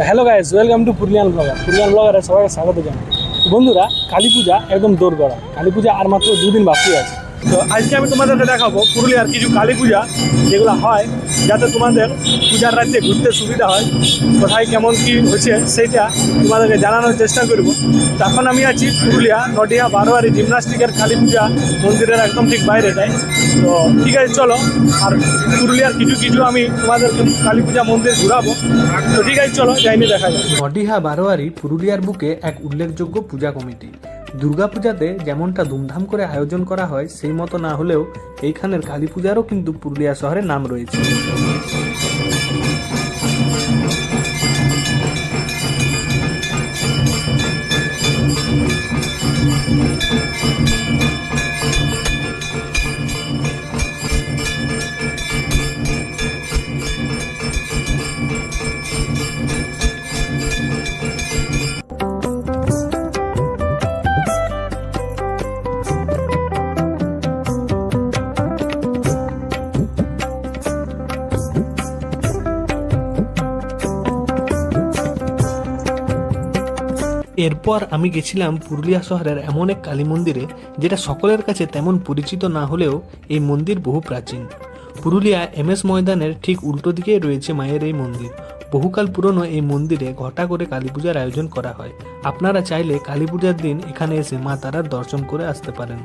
Hello guys welcome to Purulian blogger Purulian ব্লগারে সবাইকে স্বাগত জানাই। বন্ধুরা, কালী পূজা একদম দোরগড়া। কালী পূজা আর মাত্র দুদিন বাকি আছে। তো আজকে আমি তোমাদেরকে দেখাবো পুরুলিয়ার কিছু কালী পূজা যেগুলো হয়, যাতে তোমাদের পূজার রাজ্যে ঘুরতে সুবিধা হয়। কোথায় কেমন কি হচ্ছে সেইটা তোমাদেরকে জানানোর চেষ্টা করব। তখন আমি আছি পুরুলিয়া নডিয়া বারোয়ারি জিমনাস্টিকের কালী পূজা মন্দিরের একদম ঠিক বাইরে বাইরেটাই তো ঠিক আছে, চলো। আর পুরুলিয়ার কিছু কিছু আমি তোমাদেরকে কালী পূজা মন্দির ঘুরাবো। তো ঠিক আছে, চলো যাইনি দেখা যায় নডিহা বারোয়ারি পুরুলিয়ার বুকে এক উল্লেখযোগ্য পূজা কমিটি। দুর্গাপূজাতে যেমনটা ধুমধাম করে আয়োজন করা হয়, সেই মতো না হলেও এইখানের কালী পূজারও কিন্তু পুরুলিয়া শহরে নাম রয়েছে। এরপর আমি গেছিলাম পুরুলিয়া শহরের এমন এক কালী মন্দিরে, যেটা সকলের কাছে তেমন পরিচিত না হলেও এই মন্দির বহু প্রাচীন। পুরুলিয়া এম এস ময়দানের ঠিক উল্টো দিকেই রয়েছে মায়ের এই মন্দির। বহুকাল পুরনো এই মন্দিরে ঘটা করে কালী পূজার আয়োজন করা হয়। আপনারা চাইলে কালী পূজার দিন এখানে এসে মা তারার দর্শন করে আসতে পারেন।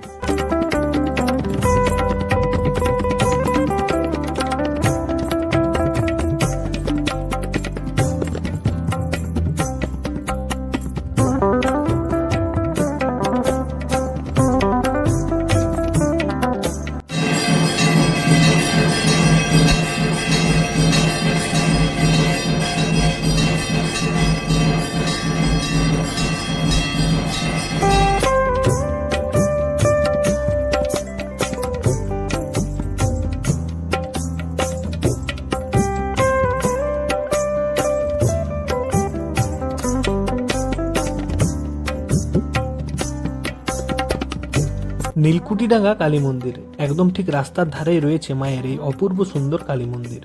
নীলকুঠিডাঙ্গা কালী মন্দির। একদম ঠিক রাস্তার ধারেই রয়েছে মায়ের এই অপূর্ব সুন্দর কালী মন্দির।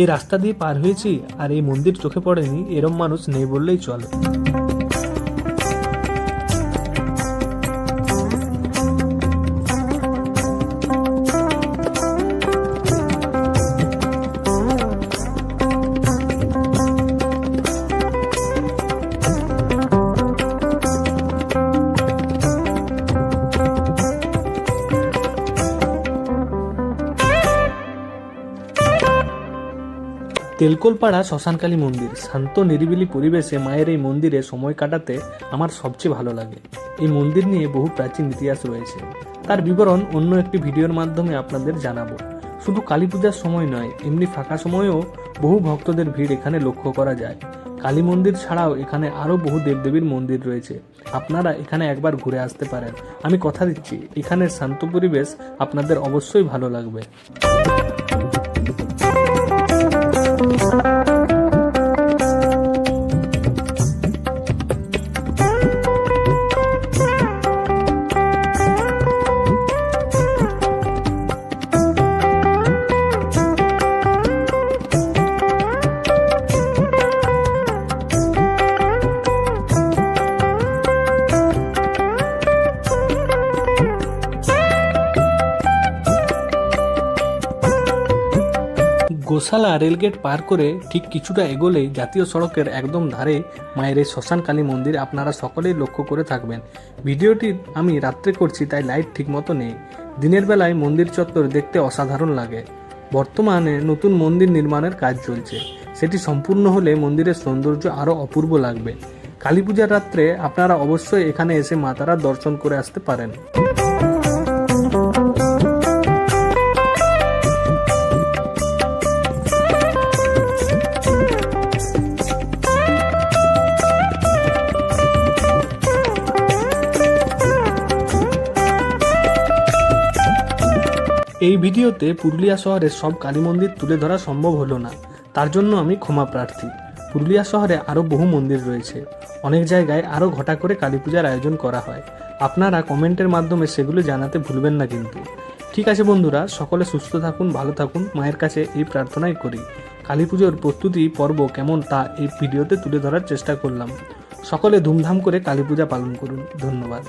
এই রাস্তা দিয়ে পার হয়েছি আর এই মন্দির চোখে পড়েনি, এরম মানুষ নেই বললেই চলে। তেলকোলপাড়া শ্মশানকালী মন্দির। শান্ত, নিরিবিলি পরিবেশে মায়ের এই মন্দিরে সময় কাটাতে আমার সবচেয়ে ভালো লাগে। এই মন্দির নিয়ে বহু প্রাচীন ইতিহাস রয়েছে। তার বিবরণ অন্য একটি ভিডিওর মাধ্যমে আপনাদের জানাব। শুধু কালী পূজার সময় নয়, এমনি ফাঁকা সময়েও বহু ভক্তদের ভিড় এখানে লক্ষ্য করা যায়। কালী মন্দির ছাড়াও এখানে আরও বহু দেবদেবীর মন্দির রয়েছে। আপনারা এখানে একবার ঘুরে আসতে পারেন। আমি কথা দিচ্ছি, এখানের শান্ত পরিবেশ আপনাদের অবশ্যই ভালো লাগবে। গোশালা রেলগেট পার করে ঠিক কিছুটা এগোলেই জাতীয় সড়কের একদম ধারে মায়ের এই শ্মশান কালী মন্দির আপনারা সকলেই লক্ষ্য করে থাকবেন। ভিডিওটি আমি রাত্রে করছি, তাই লাইট ঠিকমতো নেই। দিনের বেলায় মন্দির চত্বর দেখতে অসাধারণ লাগে। বর্তমানে নতুন মন্দির নির্মাণের কাজ চলছে। সেটি সম্পূর্ণ হলে মন্দিরের সৌন্দর্য আরও অপূর্ব লাগবে। কালী পূজার রাত্রে আপনারা অবশ্যই এখানে এসে মাতারার দর্শন করে আসতে পারেন। এই ভিডিওতে পুরুলিয়া শহরের সব কালী মন্দির তুলে ধরা সম্ভব হলো না। তার জন্য আমি ক্ষমা প্রার্থী। পুরুলিয়া শহরে আরও বহু মন্দির রয়েছে। অনেক জায়গায় আরও ঘটা করে কালী পূজার আয়োজন করা হয়। আপনারা কমেন্টের মাধ্যমে সেগুলো জানাতে ভুলবেন না কিন্তু। ঠিক আছে বন্ধুরা, সকলে সুস্থ থাকুন, ভালো থাকুন। মায়ের কাছে এই প্রার্থনাই করি। কালী পুজোর প্রস্তুতি, পর্ব কেমন তা এই ভিডিওতে তুলে ধরার চেষ্টা করলাম। সকলে ধুমধাম করে কালী পূজা পালন করুন। ধন্যবাদ।